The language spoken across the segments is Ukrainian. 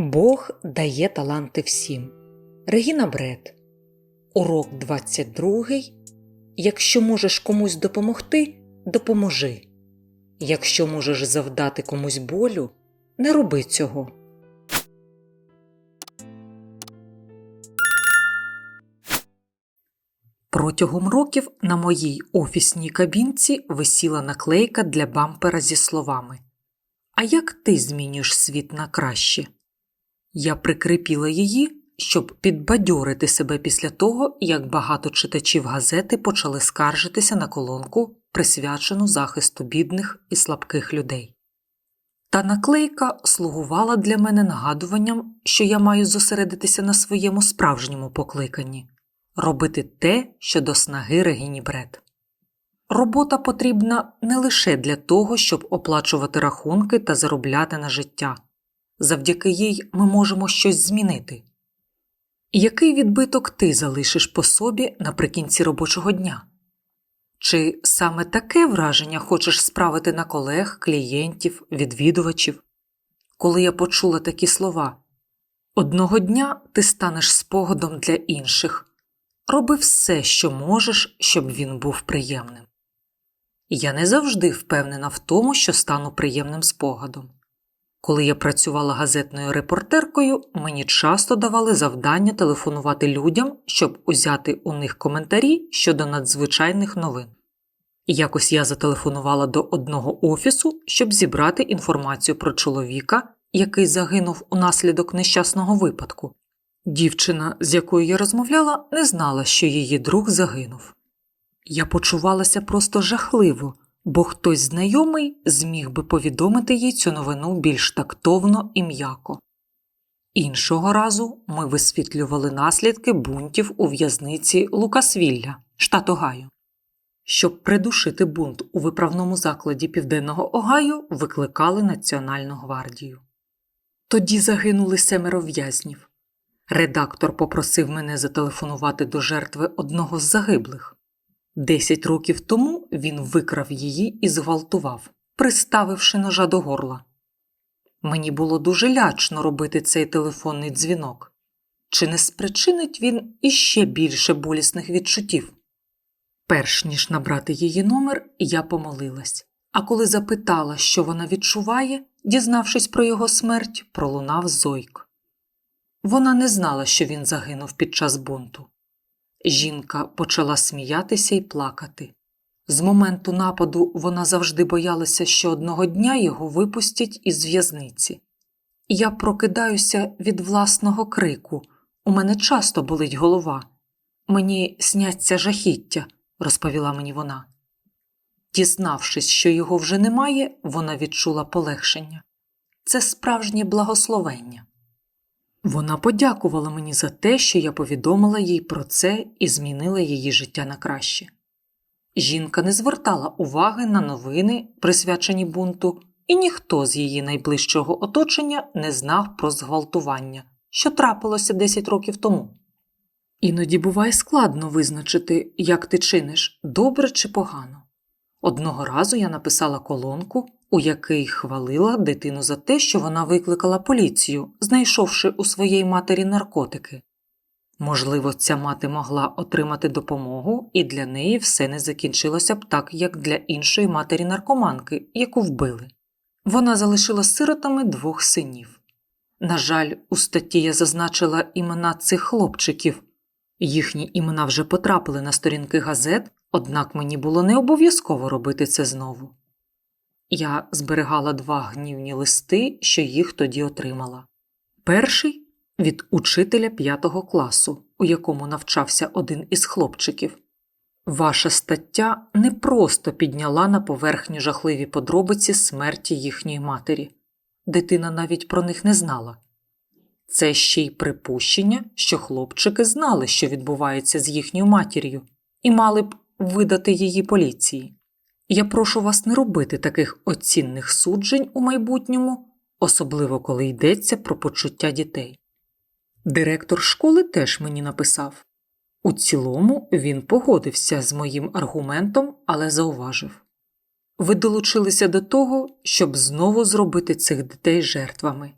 Бог дає таланти всім. Регіна Бред. Урок 22. Якщо можеш комусь допомогти, допоможи. Якщо можеш завдати комусь болю, не роби цього. Протягом років на моїй офісній кабінці висіла наклейка для бампера зі словами А як ти змінюєш світ на краще? Я прикріпіла її, щоб підбадьорити себе після того, як багато читачів газети почали скаржитися на колонку, присвячену захисту бідних і слабких людей. Та наклейка слугувала для мене нагадуванням, що я маю зосередитися на своєму справжньому покликанні робити те, що до снаги Регіні Бред. Робота потрібна не лише для того, щоб оплачувати рахунки та заробляти на життя. Завдяки їй ми можемо щось змінити. Який відбиток ти залишиш по собі наприкінці робочого дня? Чи саме таке враження хочеш справити на колег, клієнтів, відвідувачів? Коли я почула такі слова одного дня ти станеш спогадом для інших, роби все, що можеш, щоб він був приємним. Я не завжди впевнена в тому, що стану приємним спогадом. Коли я працювала газетною репортеркою, мені часто давали завдання телефонувати людям, щоб узяти у них коментарі щодо надзвичайних новин. Якось я зателефонувала до одного офісу, щоб зібрати інформацію про чоловіка, який загинув унаслідок нещасного випадку. Дівчина, з якою я розмовляла, не знала, що її друг загинув. Я почувалася просто жахливо, бо хтось знайомий зміг би повідомити їй цю новину більш тактовно і м'яко. Іншого разу ми висвітлювали наслідки бунтів у в'язниці Лукасвілля, штат Огайо. Щоб придушити бунт у виправному закладі Південного Огайо, викликали Національну гвардію. Тоді загинули семеро в'язнів. Редактор попросив мене зателефонувати до жертви одного з загиблих. Десять років тому він викрав її і зґвалтував, приставивши ножа до горла. Мені було дуже лячно робити цей телефонний дзвінок. Чи не спричинить він іще більше болісних відчуттів? Перш ніж набрати її номер, я помолилась, а коли запитала, що вона відчуває, дізнавшись про його смерть, пролунав зойк. Вона не знала, що він загинув під час бунту. Жінка почала сміятися і плакати. З моменту нападу вона завжди боялася, що одного дня його випустять із в'язниці. Я прокидаюся від власного крику. У мене часто болить голова. Мені сняться жахіття, розповіла мені вона. Дізнавшись, що його вже немає, вона відчула полегшення. Це справжнє благословення. Вона подякувала мені за те, що я повідомила їй про це і змінила її життя на краще. Жінка не звертала уваги на новини, присвячені бунту, і ніхто з її найближчого оточення не знав про зґвалтування, що трапилося 10 років тому. Іноді буває складно визначити, як ти чиниш добре чи погано. Одного разу я написала колонку, у який хвалила дитину за те, що вона викликала поліцію, знайшовши у своєї матері наркотики. Можливо, ця мати могла отримати допомогу, і для неї все не закінчилося б так, як для іншої матері наркоманки, яку вбили. Вона залишила сиротами двох синів. На жаль, у статті я зазначила імена цих хлопчиків. Їхні імена вже потрапили на сторінки газет, однак мені було не обов'язково робити це знову. Я зберігала два гнівні листи, що їх тоді отримала. Перший від учителя п'ятого класу, у якому навчався один із хлопчиків. Ваша стаття не просто підняла на поверхню жахливі подробиці смерті їхньої матері. Дитина навіть про них не знала. Це ще й припущення, що хлопчики знали, що відбувається з їхньою матір'ю, і мали б видати її поліції. Я прошу вас не робити таких оцінних суджень у майбутньому, особливо коли йдеться про почуття дітей. Директор школи теж мені написав у цілому він погодився з моїм аргументом, але зауважив ви долучилися до того, щоб знову зробити цих дітей жертвами.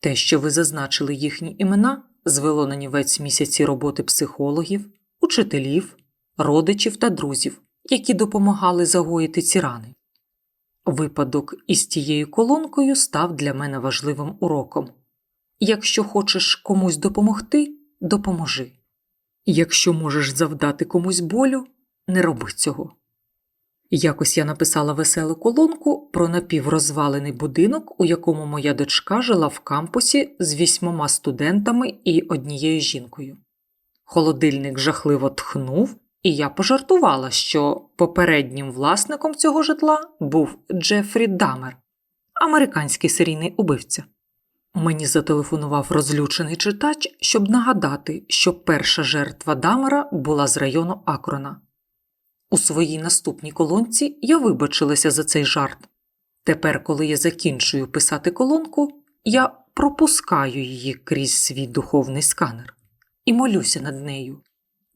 Те, що ви зазначили їхні імена, звело на нівець місяці роботи психологів, учителів, родичів та друзів, які допомагали загоїти ці рани. Випадок із тією колонкою став для мене важливим уроком. Якщо хочеш комусь допомогти, допоможи. Якщо можеш завдати комусь болю, не роби цього. Якось я написала веселу колонку про напіврозвалений будинок, у якому моя дочка жила в кампусі з вісьмома студентами і однією жінкою. Холодильник жахливо тхнув, і я пожартувала, що попереднім власником цього житла був Джефрі Дамер, американський серійний убивця. Мені зателефонував розлючений читач, щоб нагадати, що перша жертва Дамера була з району Акрона. У своїй наступній колонці я вибачилася за цей жарт. Тепер, коли я закінчую писати колонку, я пропускаю її крізь свій духовний сканер і молюся над нею.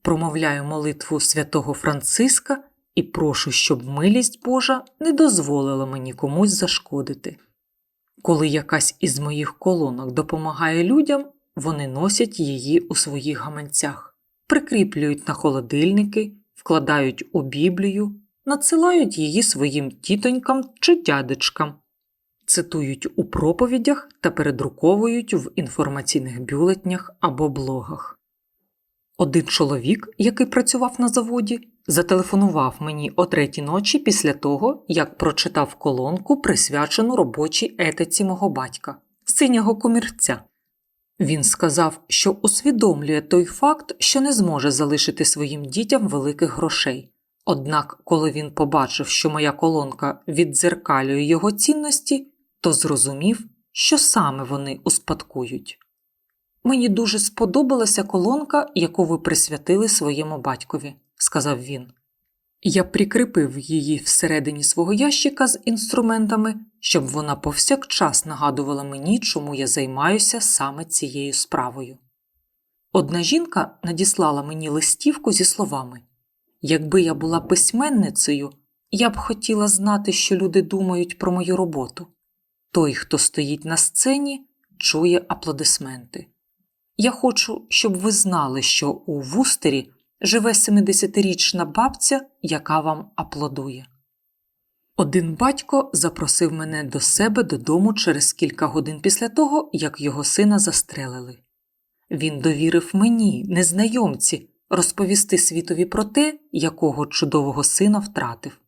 Промовляю молитву святого Франциска і прошу, щоб милість Божа не дозволила мені комусь зашкодити. Коли якась із моїх колонок допомагає людям, вони носять її у своїх гаманцях, прикріплюють на холодильники, вкладають у Біблію, надсилають її своїм тітонькам чи дядечкам, цитують у проповідях та передруковують в інформаційних бюлетнях або блогах. Один чоловік, який працював на заводі, зателефонував мені о третій ночі після того, як прочитав колонку, присвячену робочій етиці мого батька, синього комірця. Він сказав, що усвідомлює той факт, що не зможе залишити своїм дітям великих грошей. Однак, коли він побачив, що моя колонка віддзеркалює його цінності, то зрозумів, що саме вони успадкують. Мені дуже сподобалася колонка, яку ви присвятили своєму батькові, сказав він. Я прикріпив її всередині свого ящика з інструментами, щоб вона повсякчас нагадувала мені, чому я займаюся саме цією справою. Одна жінка надіслала мені листівку зі словами Якби я була письменницею, я б хотіла знати, що люди думають про мою роботу. Той, хто стоїть на сцені, чує аплодисменти. Я хочу, щоб ви знали, що у Вустері живе 70-річна бабця, яка вам аплодує. Один батько запросив мене до себе додому через кілька годин після того, як його сина застрелили. Він довірив мені, незнайомці, розповісти світові про те, якого чудового сина втратив.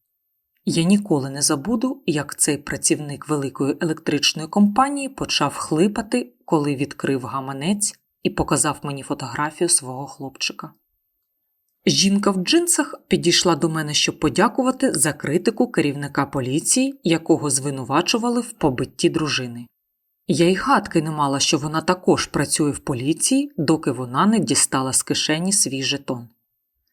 Я ніколи не забуду, як цей працівник великої електричної компанії почав хлипати, коли відкрив гаманець і показав мені фотографію свого хлопчика. Жінка в джинсах підійшла до мене, щоб подякувати за критику керівника поліції, якого звинувачували в побитті дружини. Я й гадки не мала, що вона також працює в поліції, доки вона не дістала з кишені свій жетон.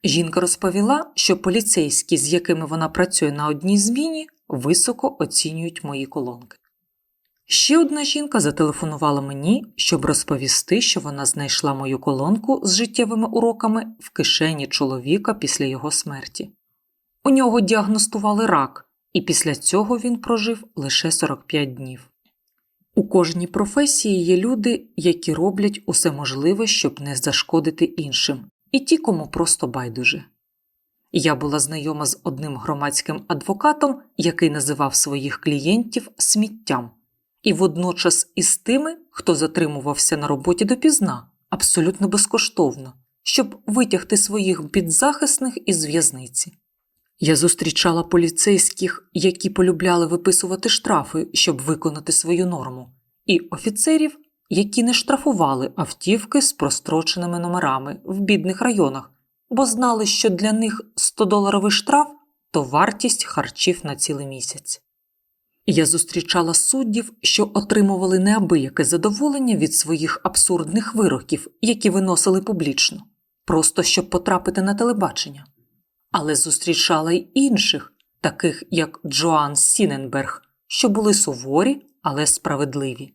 Жінка розповіла, що поліцейські, з якими вона працює на одній зміні, високо оцінюють мої колонки. Ще одна жінка зателефонувала мені, щоб розповісти, що вона знайшла мою колонку з життєвими уроками в кишені чоловіка після його смерті. У нього діагностували рак, і після цього він прожив лише 45 днів. У кожній професії є люди, які роблять усе можливе, щоб не зашкодити іншим, і ті, кому просто байдуже. Я була знайома з одним громадським адвокатом, який називав своїх клієнтів сміттям і водночас із тими, хто затримувався на роботі допізна, абсолютно безкоштовно, щоб витягти своїх підзахисних із в'язниці. Я зустрічала поліцейських, які полюбляли виписувати штрафи, щоб виконати свою норму, і офіцерів, які не штрафували автівки з простроченими номерами в бідних районах, бо знали, що для них 100-доларовий штраф то вартість харчів на цілий місяць. Я зустрічала суддів, що отримували неабияке задоволення від своїх абсурдних вироків, які виносили публічно, просто щоб потрапити на телебачення. Але зустрічала й інших, таких як Джоан Сіненберг, що були суворі, але справедливі.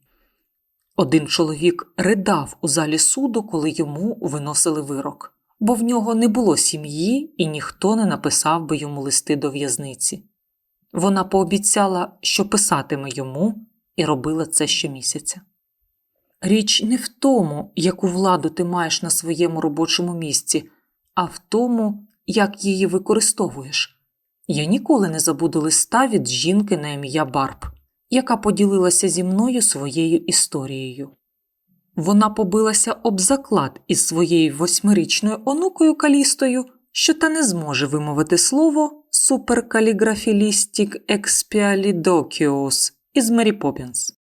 Один чоловік ридав у залі суду, коли йому виносили вирок, бо в нього не було сім'ї і ніхто не написав би йому листи до в'язниці. Вона пообіцяла, що писатиме йому, і робила це щомісяця. Річ не в тому, яку владу ти маєш на своєму робочому місці, а в тому, як її використовуєш. Я ніколи не забуду листа від жінки на ім'я Барб, яка поділилася зі мною своєю історією. Вона побилася об заклад із своєю восьмирічною онукою Калістою, що та не зможе вимовити слово суперкаліграфілістік експіалідокіос із Мері Поппінс.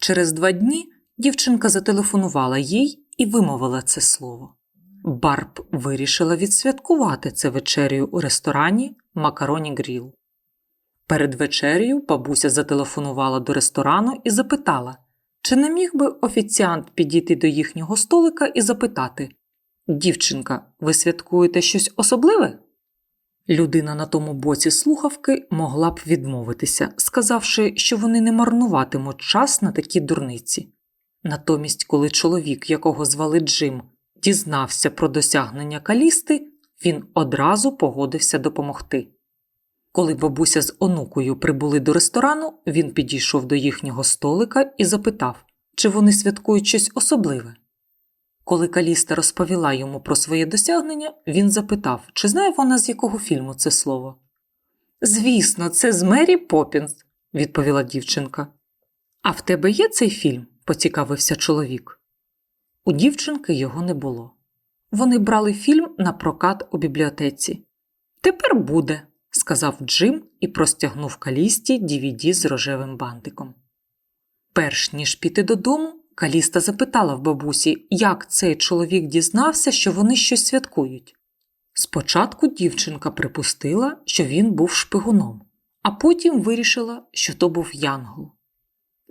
Через два дні дівчинка зателефонувала їй і вимовила це слово. Барб вирішила відсвяткувати це вечерю у ресторані Макароні Гріл. Перед вечерею бабуся зателефонувала до ресторану і запитала, чи не міг би офіціант підійти до їхнього столика і запитати Дівчинка, ви святкуєте щось особливе? Людина на тому боці слухавки могла б відмовитися, сказавши, що вони не марнуватимуть час на такі дурниці. Натомість, коли чоловік, якого звали Джим, дізнався про досягнення калісти, він одразу погодився допомогти. Коли бабуся з онукою прибули до ресторану, він підійшов до їхнього столика і запитав, чи вони святкують щось особливе. Коли Каліста розповіла йому про своє досягнення, він запитав, чи знає вона з якого фільму це слово. Звісно, це з Мері Поппінс, відповіла дівчинка. А в тебе є цей фільм? поцікавився чоловік. У дівчинки його не було. Вони брали фільм на прокат у бібліотеці. Тепер буде, сказав Джим і простягнув калісті DVD з рожевим бантиком. Перш ніж піти додому, Каліста запитала в бабусі, як цей чоловік дізнався, що вони щось святкують. Спочатку дівчинка припустила, що він був шпигуном, а потім вирішила, що то був Янгол.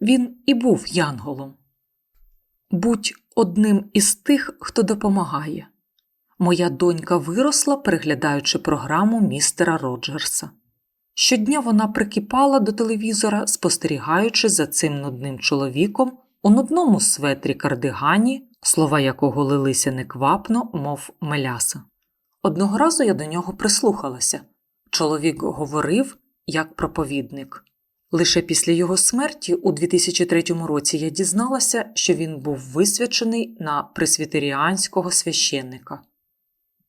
Він і був Янголом. Будь одним із тих, хто допомагає. Моя донька виросла, переглядаючи програму містера Роджерса. Щодня вона прикипала до телевізора, спостерігаючи за цим нудним чоловіком у нудному светрі кардигані, слова якого лилися неквапно, мов меляса. Одного разу я до нього прислухалася. Чоловік говорив як проповідник. Лише після його смерті у 2003 році я дізналася, що він був висвячений на пресвітеріанського священника.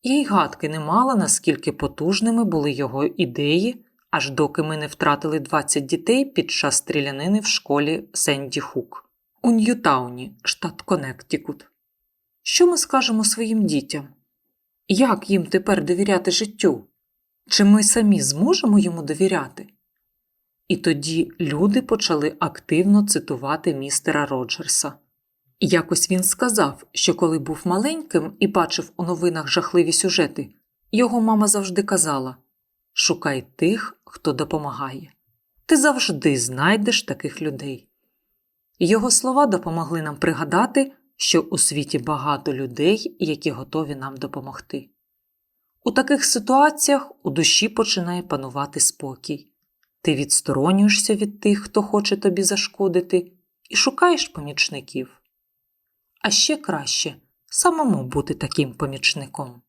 Я й гадки не мала, наскільки потужними були його ідеї, аж доки ми не втратили 20 дітей під час стрілянини в школі Сенді Хук у Ньютауні, штат Коннектікут. Що ми скажемо своїм дітям? Як їм тепер довіряти життю? Чи ми самі зможемо йому довіряти? І тоді люди почали активно цитувати містера Роджерса. Якось він сказав, що коли був маленьким і бачив у новинах жахливі сюжети, його мама завжди казала Шукай тих, хто допомагає. Ти завжди знайдеш таких людей. Його слова допомогли нам пригадати, що у світі багато людей, які готові нам допомогти. У таких ситуаціях у душі починає панувати спокій. Ти відсторонюєшся від тих, хто хоче тобі зашкодити, і шукаєш помічників. А ще краще самому бути таким помічником.